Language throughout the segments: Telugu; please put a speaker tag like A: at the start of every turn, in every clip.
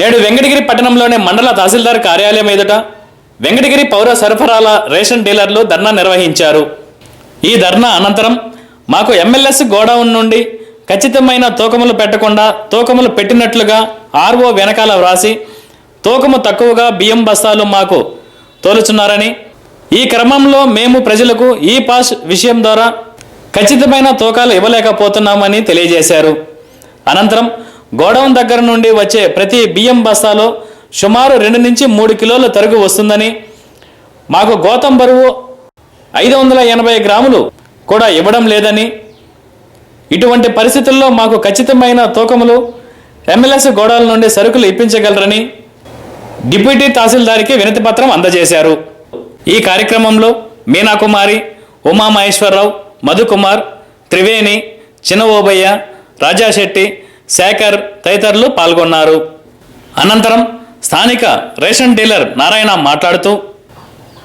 A: నేడు వెంకటగిరి పట్టణంలోని మండల తహసీల్దార్ కార్యాలయం ఎదుట వెంకటగిరి పౌర సరఫరాల రేషన్ డీలర్లు ధర్నా నిర్వహించారు. ఈ ధర్నా అనంతరం మాకు ఎమ్మెల్యేస్ గోడౌన్ నుండి ఖచ్చితమైన తూకములు పెట్టకుండా తూకములు పెట్టినట్లుగా ఆర్ఓ వెనకాల వ్రాసి తూకము తక్కువగా బియ్యం బస్తాలు మాకు తోలుచున్నారని ఈ క్రమంలో మేము ప్రజలకు ఈ పాస్ విషయం ద్వారా ఖచ్చితమైన తూకాలు ఇవ్వలేకపోతున్నామని తెలియజేశారు. అనంతరం గోడౌన్ దగ్గర నుండి వచ్చే ప్రతి బియ్యం బస్తాలో సుమారు రెండు నుంచి మూడు కిలోల తరుగు వస్తుందని మాకు గోతం బరువు ఐదు వందల ఎనభై గ్రాములు కూడా ఇవ్వడం లేదని ఇటువంటి పరిస్థితుల్లో మాకు ఖచ్చితమైన తూకములు ఎమ్మెల్యేస్ గోడౌన్ నుండి సరుకులు ఇప్పించగలరని డిప్యూటీ తహసీల్దార్కి వినతి పత్రం అందజేశారు. ఈ కార్యక్రమంలో మీనాకుమారి ఉమామహేశ్వరరావు మధుకుమార్ త్రివేణి చిన్న ఓబయ్య రాజాశెట్టి శేఖర్ తదితరులు పాల్గొన్నారు. అనంతరం స్థానిక రేషన్ డీలర్ నారాయణ మాట్లాడుతూ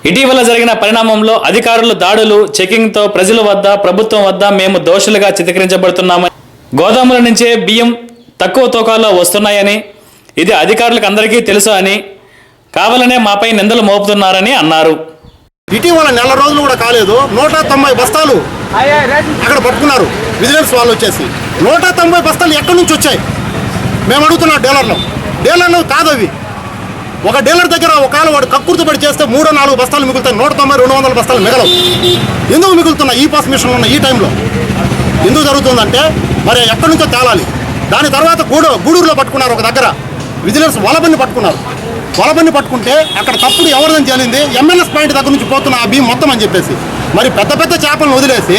A: ఇటీవల జరిగిన పరిణామంలో అధికారులు దాడులు చెకింగ్తో ప్రజల వద్ద ప్రభుత్వం వద్ద మేము దోషులుగా చిత్రీకరించబడుతున్నామని గోదాముల నుంచే బియ్యం తక్కువ తూకాల్లో వస్తున్నాయని ఇది అధికారులకు అందరికీ తెలుసు అని కావాలనే మాపై నిందలు మోపుతున్నారని అన్నారు.
B: ఇటీవల నెల రోజులు కూడా కాలేదు. నూట తొంభై బస్తాలు అక్కడ పట్టుకున్నారు. విజిలెన్స్ వాళ్ళు వచ్చేసి. నూట తొంభై బస్తాలు ఎక్కడి నుంచి వచ్చాయి? మేము అడుగుతున్నాం డీలర్లు. డీలర్లు కాదు అవి. ఒక డీలర్ దగ్గర ఒకవేళ వాడు కక్కుర్తిపడి చేస్తే మూడో నాలుగు బస్తాలు మిగులుతాయి. నూట తొంభై రెండు వందల బస్తాలు మిగలవు. ఎందుకు మిగులుతున్నాయి ఈ పాస్ మిషన్లు ఉన్న ఈ టైంలో. ఎందుకు జరుగుతుందంటే మరి ఎక్కడి నుంచో తేలాలి. దాని తర్వాత గూడూ గూడూరులో పట్టుకున్నారు ఒక దగ్గర. విజిలెన్స్ వలబన్ని పట్టుకున్నారు. వలబన్ని పట్టుకుంటే అక్కడ తప్పుడు ఎవరిదని తేలింది? ఎంఎల్ఎస్ పాయింట్ దగ్గర నుంచి పోతున్న ఆ భీమ్ మొత్తం అని చెప్పేసి. మరి పెద్ద పెద్ద చేపలను వదిలేసి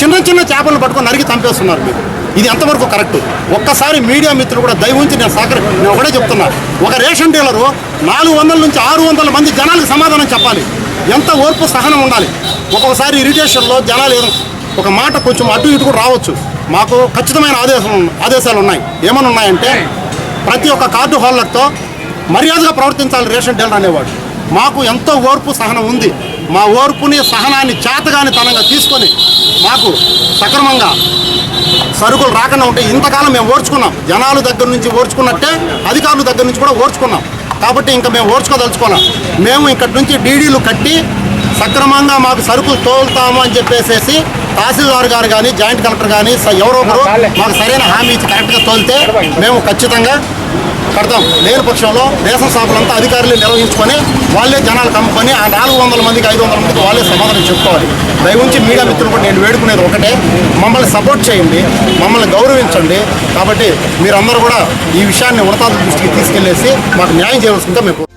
B: చిన్న చిన్న చేపలను పట్టుకొని నరికి చంపేస్తున్నారు మీరు. ఇది ఎంతవరకు కరెక్ట్? ఒక్కసారి మీడియా మిత్రులు కూడా దయ ఉంచి నేను సహకరి నేను ఒకటే చెప్తున్నా. ఒక రేషన్ డీలరు నాలుగు వందల నుంచి ఆరు వందల మంది జనాలకు సమాధానం చెప్పాలి. ఎంత ఓర్పు సహనం ఉండాలి. ఒక్కొక్కసారి ఇరిటేషన్లో జనాలు ఏదో ఒక మాట కొంచెం అటు ఇటు కూడా రావచ్చు. మాకు ఖచ్చితమైన ఆదేశం ఆదేశాలు ఉన్నాయి. ఏమని ఉన్నాయంటే ప్రతి ఒక్క కార్డు హోల్డర్తో మర్యాదగా ప్రవర్తించాలి రేషన్ డీలర్ అనేవాడు. మాకు ఎంతో ఓర్పు సహనం ఉంది. మా ఓర్పుని సహనాన్ని చేతగాని తనంగా తీసుకొని మాకు సక్రమంగా సరుకులు రాకుండా ఉంటే ఇంతకాలం మేము ఓర్చుకున్నాం. జనాల దగ్గర నుంచి ఓర్చుకున్నట్టే అధికారుల దగ్గర నుంచి కూడా ఓర్చుకున్నాం. కాబట్టి ఇంకా మేము ఓర్చుకోదలుచుకోలేం. మేము ఇక్కడి నుంచి డీడీలు కట్టి సక్రమంగా మాకు సరుకులు తోలుతాము అని చెప్పేసేసి తహసీల్దార్ గారు కానీ జాయింట్ కలెక్టర్ కానీ ఎవరో ఒకరు మాకు సరైన హామీ ఇచ్చి కరెక్ట్గా తోలితే మేము ఖచ్చితంగా కడతాం. లేని పక్షంలో రేషన్ షాపులంతా అధికారులు నిర్వహించుకొని వాళ్ళే జనాలు కమ్ముకొని ఆ నాలుగు వందల మందికి ఐదు వందల మందికి వాళ్ళే సమాధానం చెప్పుకోవాలి. దయవుంచి మీడియా మిత్రులు కూడా నేను వేడుకునేది ఒకటే. మమ్మల్ని సపోర్ట్ చేయండి మమ్మల్ని గౌరవించండి. కాబట్టి మీరందరూ కూడా ఈ విషయాన్ని ఉన్నతాల దృష్టికి తీసుకెళ్ళేసి మాకు న్యాయం చేయవలసిందిగా మేము